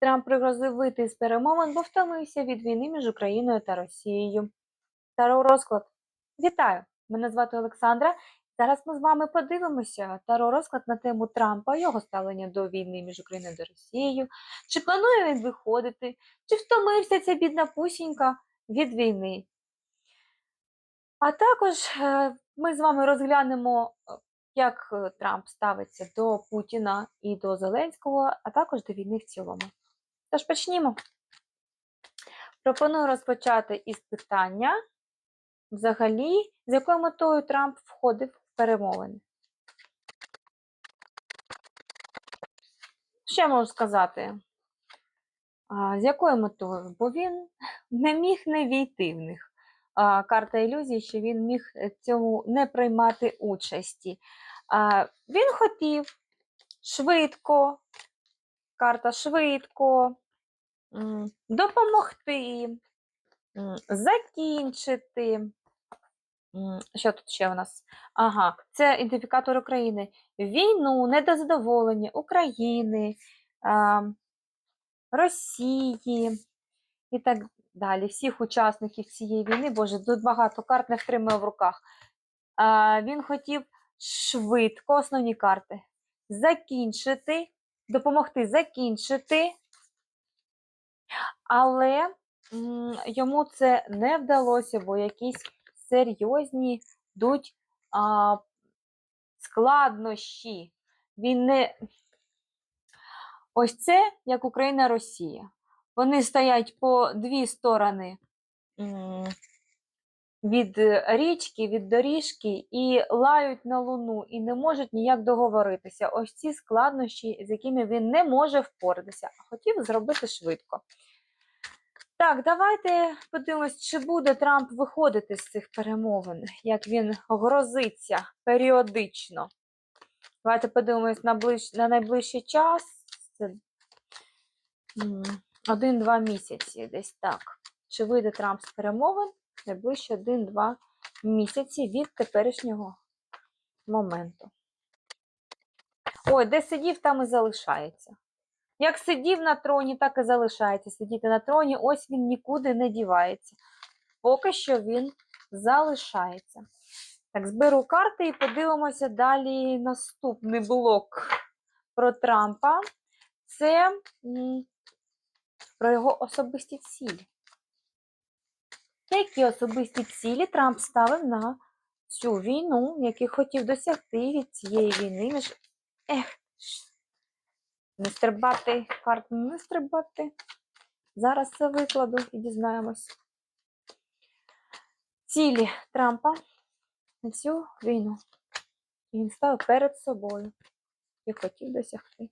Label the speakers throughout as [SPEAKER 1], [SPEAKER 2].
[SPEAKER 1] Трамп пригрозив вийти з перемовин, бо втомився від війни між Україною та Росією. Таро розклад. Вітаю! Мене звати Олександра. Зараз ми з вами подивимося таро розклад на тему Трампа, його ставлення до війни між Україною та Росією. Чи планує він виходити, чи втомився ця бідна пусінька від війни. А також е, ми з вами розглянемо, е, як е, Трамп ставиться до Путіна і до Зеленського, а також до війни в цілому. Тож почнімо. Пропоную розпочати із питання, взагалі, з якою метою Трамп входив в перемовини. Я можу сказати? З якою метою? Бо він не міг не війти в них. Карта ілюзії, що він міг цьому не приймати участі. Він хотів швидко, карта швидко, допомогти, закінчити. Що тут ще у нас? Ага, це ідентифікатор України. Війну, недозадоволення України, Росії і так далі. Всіх учасників цієї війни, боже, тут багато карт не втримує в руках. Він хотів швидко, основні карти, закінчити, допомогти закінчити, але йому це не вдалося, бо якісь серйозні йдуть а, складнощі. Він не. Ось це як Україна-Росія. Вони стоять по дві сторони від річки, від доріжки і лають на луну, і не можуть ніяк договоритися. Ось ці складнощі, з якими він не може впоратися, а хотів зробити швидко. Так, давайте подивимось, чи буде Трамп виходити з цих перемовин, як він грозиться періодично. Давайте подивимось на, ближ... на найближчий час. Це один-два місяці десь так. Чи вийде Трамп з перемовин найближче один-два місяці від теперішнього моменту. Ой, де сидів, там і залишається. Як сидів на троні, так і залишається. Сидіти на троні, ось він нікуди не дівається. Поки що він залишається. Так, зберу карти і подивимося далі наступний блок про Трампа. Це про його особисті цілі. Які особисті цілі Трамп ставив на цю війну, які хотів досягти від цієї війни між. Ех, не стрибати, карт не стрибати. Зараз це викладу і дізнаємось. Цілі Трампа на цю війну. Він ставив перед собою і хотів досягти.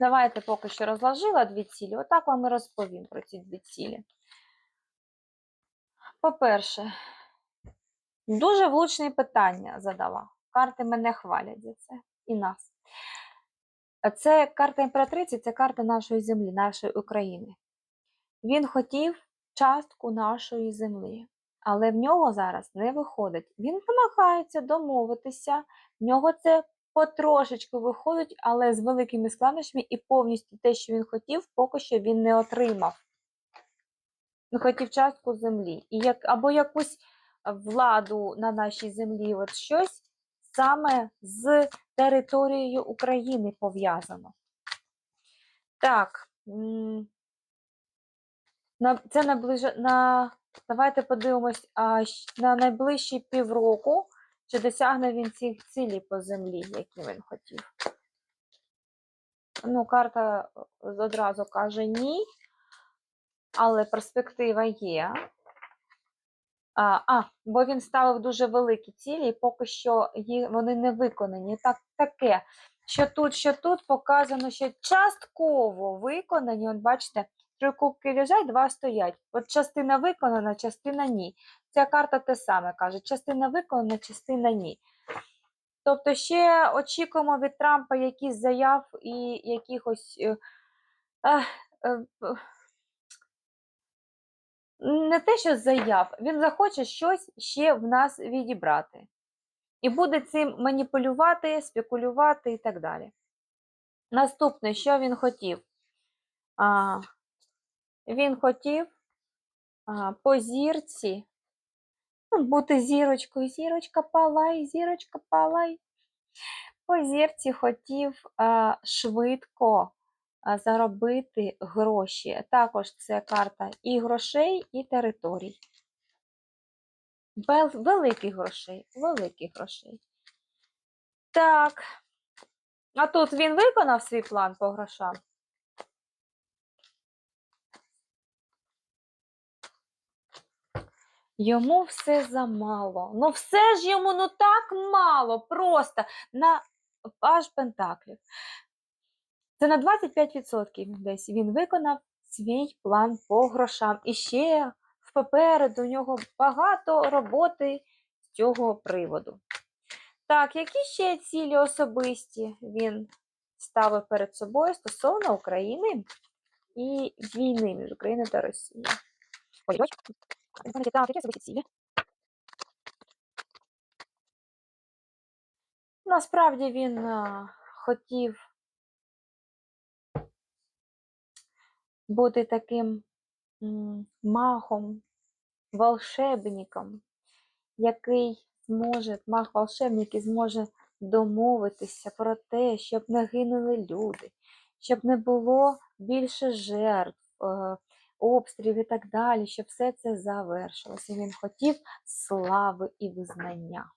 [SPEAKER 1] Давайте поки що розложила дві цілі. Отак вам і розповім про ці дві цілі. По-перше, дуже влучне питання задала. Карти мене хвалять за це і нас. Це карта імператриці, це карта нашої землі, нашої України. Він хотів частку нашої землі, але в нього зараз не виходить. Він намагається домовитися, в нього це потрошечку виходить, але з великими складнощами і повністю те, що він хотів, поки що він не отримав. Він хотів частку землі. І як, Або якусь владу на нашій землі, от щось саме з територією України пов'язано. Так, це наближ... на... давайте подивимось а, на найближчі півроку. Чи досягне він цих цілей по землі, які він хотів? Ну, карта одразу каже ні, але перспектива є. А, а, бо він ставив дуже великі цілі, і поки що вони не виконані. Так, Таке, що тут, що тут показано, що частково виконані, от бачите, Три кубки лежать, два стоять. От частина виконана, частина ні. Ця карта те саме каже: частина виконана, частина ні. Тобто, ще очікуємо від Трампа якісь заяв і якихось. Е, е, е, не те, що заяв, він захоче щось ще в нас відібрати. І буде цим маніпулювати, спекулювати і так далі. Наступне, що він хотів? А, він хотів по зірці ну, бути зірочкою. Зірочка палай, зірочка палай. По зірці хотів швидко заробити гроші. Також це карта і грошей, і територій. Вел- Великих грошей, великих грошей. Так. А тут він виконав свій план по грошам. Йому все замало. Ну все ж йому ну так мало, просто на аж пентаклів. Це на 25% десь він виконав свій план по грошам. І ще попереду у нього багато роботи з цього приводу. Так, які ще цілі особисті він ставив перед собою стосовно України і війни між Україною та Росією? Ой, Знаєте, Так, які особисті цілі? Насправді він хотів бути таким м, магом, волшебником, який зможе, маг-волшебник, який зможе домовитися про те, щоб не гинули люди, щоб не було більше жертв, е, обстрілів і так далі, щоб все це завершилося. Він хотів слави і визнання.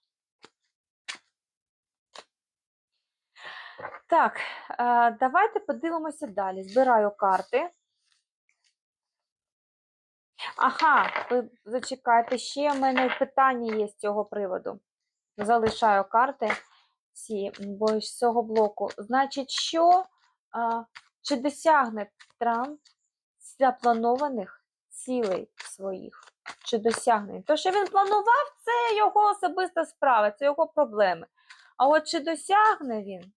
[SPEAKER 1] Так, е, давайте подивимося далі. Збираю карти. Ага, ви зачекайте, ще в мене питання є з цього приводу. Залишаю карти всі, бо з цього блоку. Значить, що чи досягне Трамп запланованих цілей своїх? Чи досягне? То, що він планував, це його особиста справа, це його проблеми. А от чи досягне він?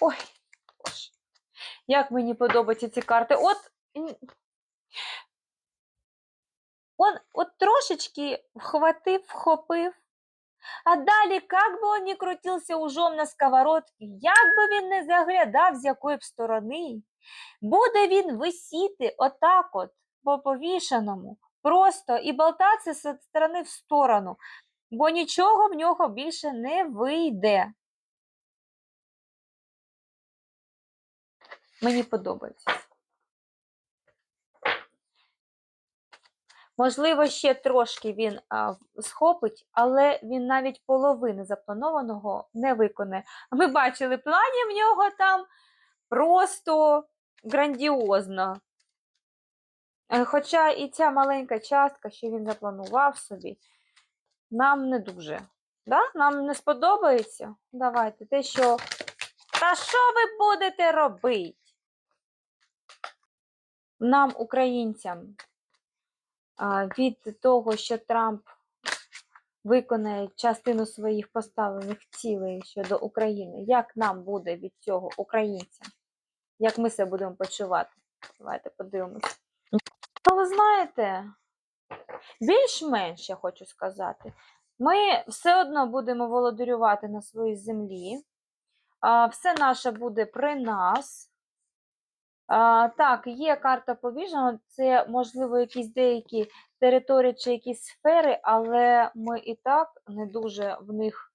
[SPEAKER 1] Ой. Як мені подобаються ці карти. От, он от трошечки вхватив, вхопив. А далі, як би он не крутився ужом на сковородці, як би він не заглядав, з якої б сторони, буде він висіти отак от, по повішеному, просто і болтатися з сторони в сторону, бо нічого в нього більше не вийде. Мені подобається. Можливо, ще трошки він а, схопить, але він навіть половини запланованого не виконає. Ми бачили, плані в нього там просто грандіозно. Е, Хоча і ця маленька частка, що він запланував собі, нам не дуже. Да? Нам не сподобається. Давайте те, що. Та що ви будете робити? Нам, українцям, від того, що Трамп виконає частину своїх поставлених цілей щодо України, як нам буде від цього українцям? Як ми себе будемо почувати? Давайте подивимося. Ну, ви знаєте, більш-менш я хочу сказати, ми все одно будемо володарювати на своїй землі. Все наше буде при нас. Так, є карта повіжена, це, можливо, якісь деякі території чи якісь сфери, але ми і так не дуже в них,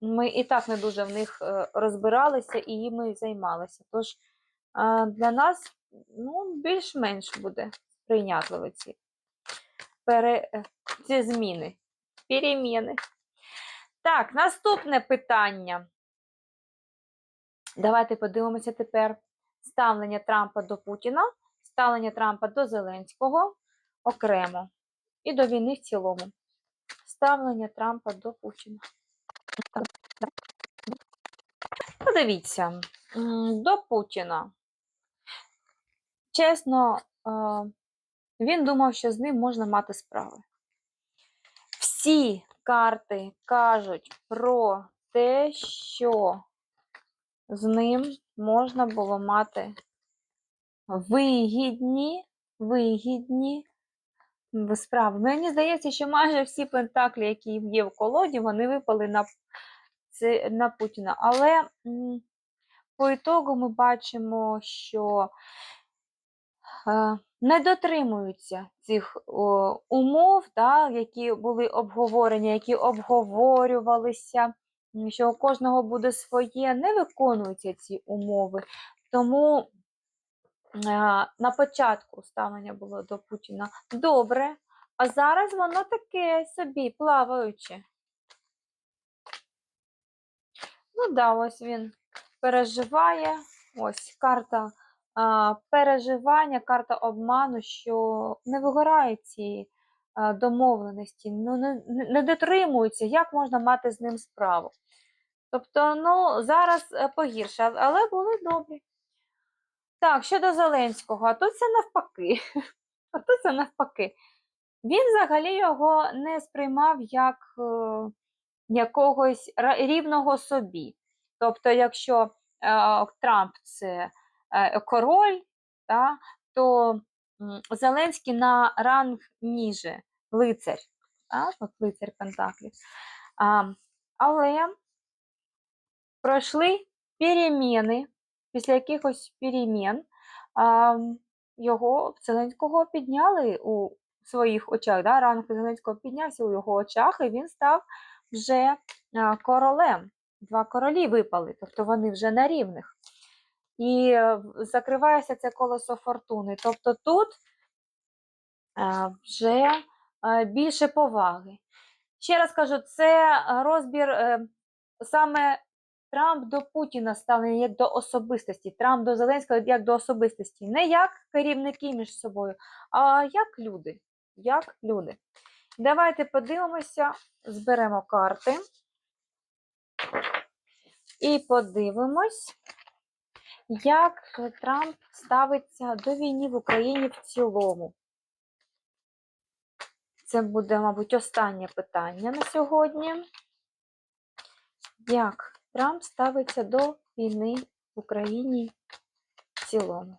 [SPEAKER 1] ми і так не дуже в них е, розбиралися і їми займалися. Тож для нас ну, більш-менш буде прийнятливі ці, пере, е, ці зміни, переміни. Так, наступне питання. Давайте подивимося тепер ставлення Трампа до Путіна, ставлення Трампа до Зеленського окремо і до війни в цілому. Ставлення Трампа до Путіна. Подивіться, до Путіна. Чесно, е, він думав, що з ним можна мати справи. Всі карти кажуть про те, що з ним можна було мати вигідні, вигідні справи. Мені здається, що майже всі пентаклі, які є в колоді, вони випали на на Путіна. Але по ітогу ми бачимо, що е, не дотримуються цих умов, які були обговорені, які обговорювалися, що у кожного буде своє, не виконуються ці умови. Тому е, на початку ставлення було до Путіна добре, а зараз воно таке собі плаваюче. Ну да, ось він переживає. Ось карта а, переживання, карта обману, що не вигорають ці а, домовленості, ну не не дотримуються, як можна мати з ним справу. Тобто, ну, зараз е, погірше, але були добрі. Так, щодо Зеленського, а тут це навпаки. А тут це навпаки. Він взагалі його не сприймав як е, якогось рівного собі. Тобто, якщо е, Трамп це е, король, та, то Зеленський на ранг ніже, лицар. От лицар Пентаклів. А, але пройшли переміни, після якихось перемін його Зеленського підняли у своїх очах. Да? Ранг Зеленського піднявся у його очах, і він став вже королем. Два королі випали, тобто вони вже на рівних. І е, закривається це колесо фортуни. Тобто тут е, вже е, більше поваги. Ще раз кажу, це розбір саме Трамп до Путіна ставлення як до особистості, Трамп до Зеленського як до особистості. Не як керівники між собою, а як люди. Як люди. Давайте подивимося, зберемо карти. І подивимось, як Трамп ставиться до війни в Україні в цілому. Це буде, мабуть, останнє питання на сьогодні. Як Трамп ставиться до війни в Україні в цілому?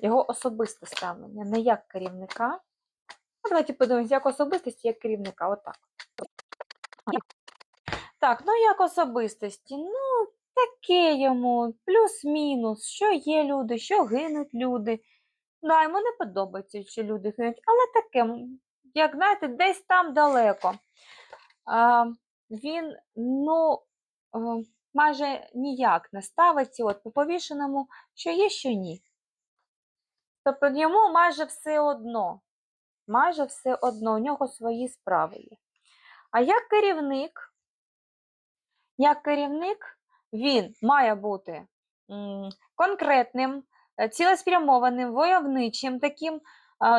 [SPEAKER 1] Його особисте ставлення, не як керівника. Ну, Давайте подивимось, як особистості, як керівника. Отак. Так, ну як особистості? Ну, таке йому, плюс-мінус, що є люди, що гинуть люди. Да, йому не подобається, що люди гинуть, але таке, як знаєте, десь там далеко. А, він, ну, майже ніяк не ставиться от по повішеному, що є, що ні. Тобто йому майже все одно. Майже все одно, у нього свої справи є. А як керівник, як керівник, він має бути конкретним, е, цілеспрямованим, войовничим, таким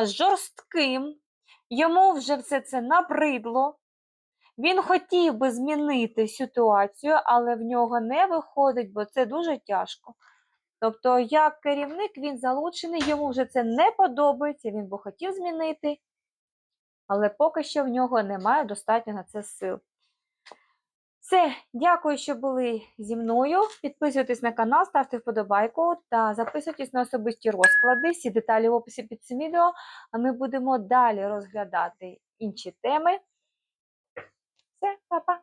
[SPEAKER 1] жорстким. Йому вже все це набридло. Він хотів би змінити ситуацію, але в нього не виходить, бо це дуже тяжко. Тобто, як керівник, він залучений, йому вже це не подобається, він би хотів змінити, але поки що в нього немає достатньо на це сил. Все, дякую, що були зі мною. Підписуйтесь на канал, ставте вподобайку та записуйтесь на особисті розклади. Всі деталі в описі під цим відео. А ми будемо далі розглядати інші теми. Все, па-па!